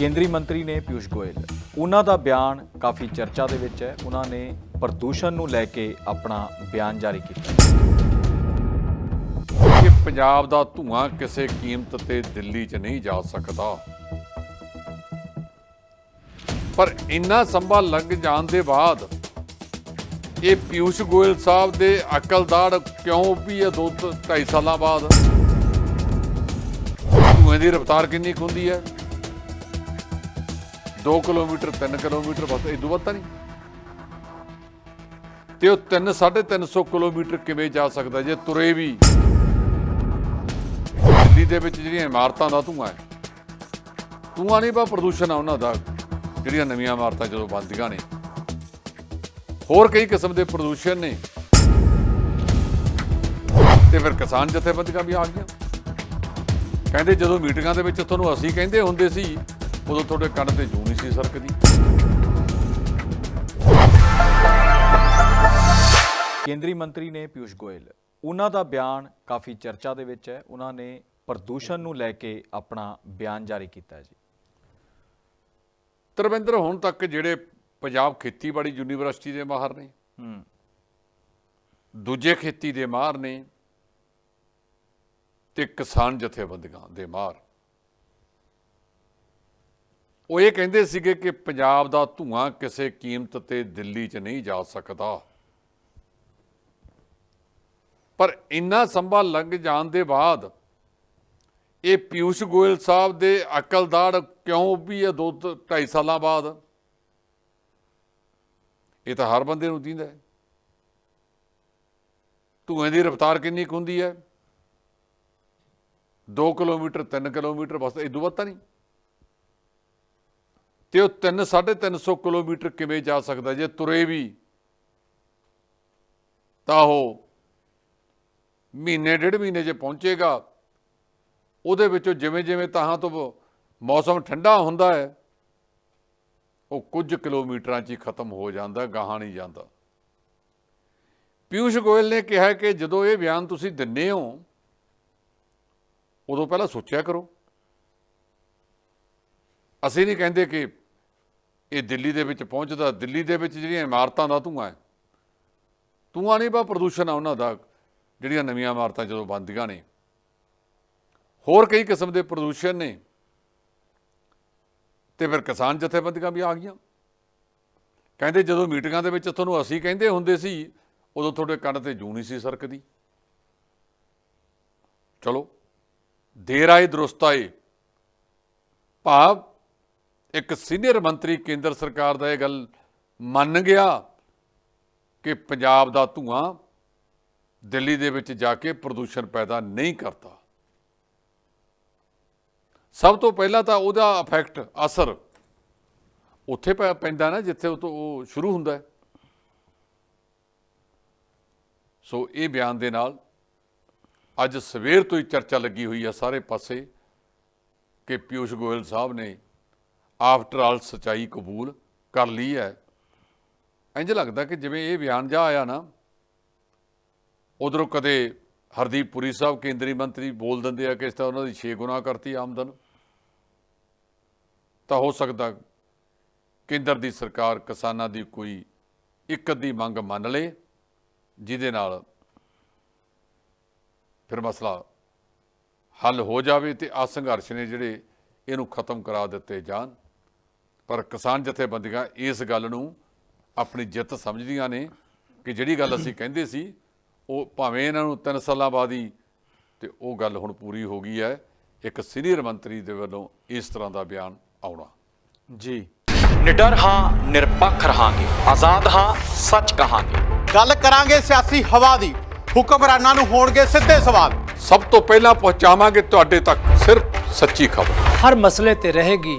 ਕੇਂਦਰੀ ਮੰਤਰੀ ਨੇ ਪਿਊਸ਼ ਗੋਇਲ। ਉਹਨਾਂ ਦਾ ਬਿਆਨ ਕਾਫੀ ਚਰਚਾ ਦੇ ਵਿੱਚ ਹੈ। ਉਹਨਾਂ ਨੇ ਪ੍ਰਦੂਸ਼ਣ ਨੂੰ ਲੈ ਕੇ ਆਪਣਾ ਬਿਆਨ ਜਾਰੀ ਕੀਤਾ। ਕਿ ਪੰਜਾਬ ਦਾ ਧੂਆਂ ਕਿਸੇ ਕੀਮਤ ਤੇ ਦਿੱਲੀ 'ਚ ਨਹੀਂ ਜਾ ਸਕਦਾ। ਪਰ ਇੰਨਾ ਸੰਭਾ ਲੰਘ ਜਾਣ ਦੇ ਬਾਅਦ ਇਹ ਪਿਊਸ਼ ਗੋਇਲ ਸਾਹਿਬ ਦੇ ਅਕਲਦਾੜ ਕਿਉਂ ਵੀ ਇਹ ਦੋ ਤ- ਢਾਈ ਸਾਲਾਂ ਬਾਅਦ? ਧੂਏ ਦੀ ਰਫ਼ਤਾਰ ਕਿੰਨੀ ਕੁ ਹੁੰਦੀ ਹੈ? 2 ਕਿਲੋਮੀਟਰ 3 ਕਿਲੋਮੀਟਰ, ਬਸ ਇਦੋਂ ਵੱਧ ਤਾਂ ਨਹੀਂ। ਤੇ ਉਹ 3 350 ਕਿਲੋਮੀਟਰ ਕਿਵੇਂ ਜਾ ਸਕਦਾ ਜੇ ਤੁਰੇ ਵੀ? ਦਿੱਲੀ ਦੇ ਵਿੱਚ ਜਿਹੜੀਆਂ ਇਮਾਰਤਾਂ ਦਾ ਧੂਆਂ ਹੈ, ਧੂਆਂ ਨਹੀਂ, ਬਾ ਪ੍ਰਦੂਸ਼ਣ ਆ ਉਹਨਾਂ ਦਾ, ਜਿਹੜੀਆਂ ਨਵੀਆਂ ਇਮਾਰਤਾਂ ਜਦੋਂ ਬਣਦੀਆਂ ਨੇ। ਹੋਰ ਕਈ ਕਿਸਮ ਦੇ ਪ੍ਰਦੂਸ਼ਣ ਨੇ। ਤੇ ਫਿਰ ਕਿਸਾਨ ਜਥੇਬੰਦੀਆਂ ਵੀ ਆ ਗਈਆਂ। ਕਹਿੰਦੇ ਜਦੋਂ ਮੀਟਿੰਗਾਂ ਦੇ ਵਿੱਚ ਤੁਹਾਨੂੰ ਅਸੀਂ ਕਹਿੰਦੇ ਹੁੰਦੇ ਸੀ ਉਦੋਂ ਤੁਹਾਡੇ ਕੰਨ ਤੇ ਜੂ ਨਹੀਂ ਸੀ ਸਰਕਦੀ। ਕੇਂਦਰੀ ਮੰਤਰੀ ਨੇ ਪਿਊਸ਼ ਗੋਇਲ ਉਹਨਾਂ ਦਾ ਬਿਆਨ ਕਾਫੀ ਚਰਚਾ ਦੇ ਵਿੱਚ ਹੈ। ਉਹਨਾਂ ਨੇ ਪ੍ਰਦੂਸ਼ਣ ਨੂੰ ਲੈ ਕੇ ਆਪਣਾ ਬਿਆਨ ਜਾਰੀ ਕੀਤਾ ਜੀ। ਤਰਵਿੰਦਰ ਹੁਣ ਤੱਕ ਜਿਹੜੇ ਪੰਜਾਬ ਖੇਤੀਬਾੜੀ ਯੂਨੀਵਰਸਿਟੀ ਦੇ ਮਾਹਰ ਨੇ ਹੂੰ। ਦੂਜੇ ਖੇਤੀ ਦੇ ਮਾਹਰ ਨੇ ਤੇ ਕਿਸਾਨ ਜਥੇਬੰਦੀਆਂ ਦੇ ਮਾਹਰ। ਉਹ ਇਹ ਕਹਿੰਦੇ ਸੀਗੇ ਕਿ ਪੰਜਾਬ ਦਾ ਧੂਆਂ ਕਿਸੇ ਕੀਮਤ ਤੇ ਦਿੱਲੀ 'ਚ ਨਹੀਂ ਜਾ ਸਕਦਾ। ਪਰ ਇੰਨਾ ਸੰਭਾ ਲੰਘ ਜਾਣ ਦੇ ਬਾਅਦ ਇਹ ਪਿਊਸ਼ ਗੋਇਲ ਸਾਹਿਬ ਦੇ ਅਕਲਦਾੜ ਕਿਉਂ ਵੀ ਇਹ ਦੋ ਢਾਈ ਸਾਲਾਂ ਬਾਅਦ? ਇਹ ਤਾਂ ਹਰ ਬੰਦੇ ਨੂੰ ਦਿੰਦਾ ਹੈ। ਧੂਏ ਦੀ ਰਫ਼ਤਾਰ ਕਿੰਨੀ ਕੁ ਹੁੰਦੀ ਹੈ? 2 ਕਿਲੋਮੀਟਰ 3 ਕਿਲੋਮੀਟਰ, ਬਸ ਇਦੋਂ ਵੱਧ ਤਾਂ ਨਹੀਂ। ਤੇ ਉਹ 3 350 ਕਿਲੋਮੀਟਰ ਕਿਵੇਂ ਜਾ ਸਕਦਾ? ਜੇ ਤੁਰੇ ਵੀ, ਤਾਂ ਉਹ ਮਹੀਨੇ, ਡੇਢ ਮਹੀਨੇ 'ਚ ਪਹੁੰਚੇਗਾ, ਉਹਦੇ ਵਿੱਚੋਂ ਜਿਵੇਂ ਜਿਵੇਂ ਤਾਹਾਂ ਤੋਂ ਮੌਸਮ ਠੰਡਾ ਹੁੰਦਾ ਹੈ, ਉਹ ਕੁਝ ਕਿਲੋਮੀਟਰਾਂ 'ਚ ਹੀ ਖਤਮ ਹੋ ਜਾਂਦਾ, ਗਾਹਾਂ ਨਹੀਂ ਜਾਂਦਾ। ਪਿਊਸ਼ ਗੋਇਲ ਨੇ ਕਿਹਾ ਕਿ ਜਦੋਂ ਇਹ ਬਿਆਨ ਤੁਸੀਂ ਦਿੰਨੇ ਹੋ, ਉਦੋਂ ਪਹਿਲਾਂ ਸੋਚਿਆ ਕਰੋ। ਅਸੀਂ ਨਹੀਂ ਕਹਿੰਦੇ ਕਿ ਇਹ ਦਿੱਲੀ ਦੇ ਵਿੱਚ ਪਹੁੰਚਦਾ, ਦਿੱਲੀ ਦੇ ਵਿੱਚ ਜਿਹੜੀਆਂ ਇਮਾਰਤਾਂ ਦਾ ਧੂਆਂ ਹੈ, ਧੂਆਂ ਨਹੀਂ ਬਾ, ਪ੍ਰਦੂਸ਼ਣ ਆ ਉਹਨਾਂ ਦਾ, ਜਿਹੜੀਆਂ ਨਵੀਆਂ ਇਮਾਰਤਾਂ ਜਦੋਂ ਬਣਦੀਆਂ ਨੇ। ਹੋਰ ਕਈ ਕਿਸਮ ਦੇ ਪ੍ਰਦੂਸ਼ਣ ਨੇ। ਤੇ ਫਿਰ ਕਿਸਾਨ ਜਥੇਬੰਦੀਆਂ ਵੀ ਆ ਗਈਆਂ। ਕਹਿੰਦੇ ਜਦੋਂ ਮੀਟਿੰਗਾਂ ਦੇ ਵਿੱਚ ਤੁਹਾਨੂੰ ਅਸੀਂ ਕਹਿੰਦੇ ਹੁੰਦੇ ਸੀ, ਉਦੋਂ ਤੁਹਾਡੇ ਕੰਨ ਤੇ ਜੂ ਨਹੀਂ ਸੀ ਸਰਕਦੀ। ਚਲੋ, ਦੇਰ ਆਏ, ਦਰੁਸਤ ਆਏ। ਭਾਵ ਇੱਕ ਸੀਨੀਅਰ ਮੰਤਰੀ ਕੇਂਦਰ ਸਰਕਾਰ ਦਾ ਇਹ ਗੱਲ ਮੰਨ ਗਿਆ ਕਿ ਪੰਜਾਬ ਦਾ ਧੂਆਂ ਦਿੱਲੀ ਦੇ ਵਿੱਚ ਜਾ ਕੇ ਪ੍ਰਦੂਸ਼ਣ ਪੈਦਾ ਨਹੀਂ ਕਰਦਾ। ਸਭ ਤੋਂ ਪਹਿਲਾਂ ਤਾਂ ਉਹਦਾ ਇਫੈਕਟ ਅਸਰ ਉੱਥੇ ਪੈ- ਪੈਂਦਾ ਨਾ ਜਿੱਥੇ ਉਹ ਤੋਂ ਉਹ ਸ਼ੁਰੂ ਹੁੰਦਾ ਹੈ। ਸੋ ਇਹ ਬਿਆਨ ਦੇ ਨਾਲ ਅੱਜ ਸਵੇਰ ਤੋਂ ਹੀ ਚਰਚਾ ਲੱਗੀ ਹੋਈ ਹੈ ਸਾਰੇ ਪਾਸੇ ਕਿ ਪਿਊਸ਼ ਗੋਇਲ ਸਾਹਿਬ ਨੇ ਆਫਟਰ ਆਲ ਸਚਾਈ ਕਬੂਲ ਕਰ ਲਈ ਹੈ। ਇੰਜ ਲੱਗਦਾ ਕਿ ਜਿਵੇਂ ਇਹ ਬਿਆਨ ਜਾ ਆਇਆ ਨਾ, ਉਧਰੋਂ ਕਦੇ ਹਰਦੀਪ ਪੁਰੀ ਸਾਹਿਬ ਕੇਂਦਰੀ ਮੰਤਰੀ ਬੋਲ ਦਿੰਦੇ ਆ ਕਿ ਇਸ ਤਰ੍ਹਾਂ ਉਹਨਾਂ ਦੀ 6 ਗੁਣਾ ਕਰਤੀ ਆਮਦਨ, ਤਾਂ ਹੋ ਸਕਦਾ ਕੇਂਦਰ ਦੀ ਸਰਕਾਰ ਕਿਸਾਨਾਂ ਦੀ ਕੋਈ ਇੱਕ ਅੱਧੀ ਮੰਗ ਮੰਨ ਲੇ, ਜਿਹਦੇ ਨਾਲ ਫਿਰ ਮਸਲਾ ਹੱਲ ਹੋ ਜਾਵੇ ਤੇ ਆ ਸੰਘਰਸ਼ ਨੇ ਜਿਹੜੇ ਇਹਨੂੰ ਖਤਮ ਕਰਾ ਦਿੱਤੇ ਜਾਣ। ਪਰ ਕਿਸਾਨ ਜਥੇਬੰਦੀਆਂ ਇਸ ਗੱਲ ਨੂੰ ਆਪਣੀ ਜਿੱਤ ਸਮਝਦੀਆਂ ਨੇ ਕਿ ਜਿਹੜੀ ਗੱਲ ਅਸੀਂ ਕਹਿੰਦੇ ਸੀ ਉਹ ਭਾਵੇਂ ਇਹਨਾਂ ਨੂੰ ਤਿੰਨ ਸਾਲਾਂ ਬਾਅਦ ਹੀ ਤੇ ਉਹ ਗੱਲ ਹੁਣ ਪੂਰੀ ਹੋ ਗਈ ਹੈ ਇੱਕ ਸੀਨੀਅਰ ਮੰਤਰੀ ਦੇ ਵੱਲੋਂ ਇਸ ਤਰ੍ਹਾਂ ਦਾ ਬਿਆਨ ਆਉਣਾ। ਜੀ। ਨਿਡਰ ਹਾਂ ਨਿਰਪੱਖ ਰਹਾਂਗੇ। ਆਜ਼ਾਦ ਹਾਂ ਸੱਚ ਕਹਾਂਗੇ। ਗੱਲ ਕਰਾਂਗੇ ਸਿਆਸੀ ਹਵਾ ਦੀ। ਹੁਕਮਰਾਨਾਂ ਨੂੰ ਹੋਣਗੇ ਸਿੱਧੇ ਸਵਾਲ। ਸਭ ਤੋਂ ਪਹਿਲਾਂ ਪਹੁੰਚਾਵਾਂਗੇ ਤੁਹਾਡੇ ਤੱਕ ਸਿਰਫ ਸੱਚੀ ਖਬਰ। ਹਰ ਮਸਲੇ ਤੇ ਰਹੇਗੀ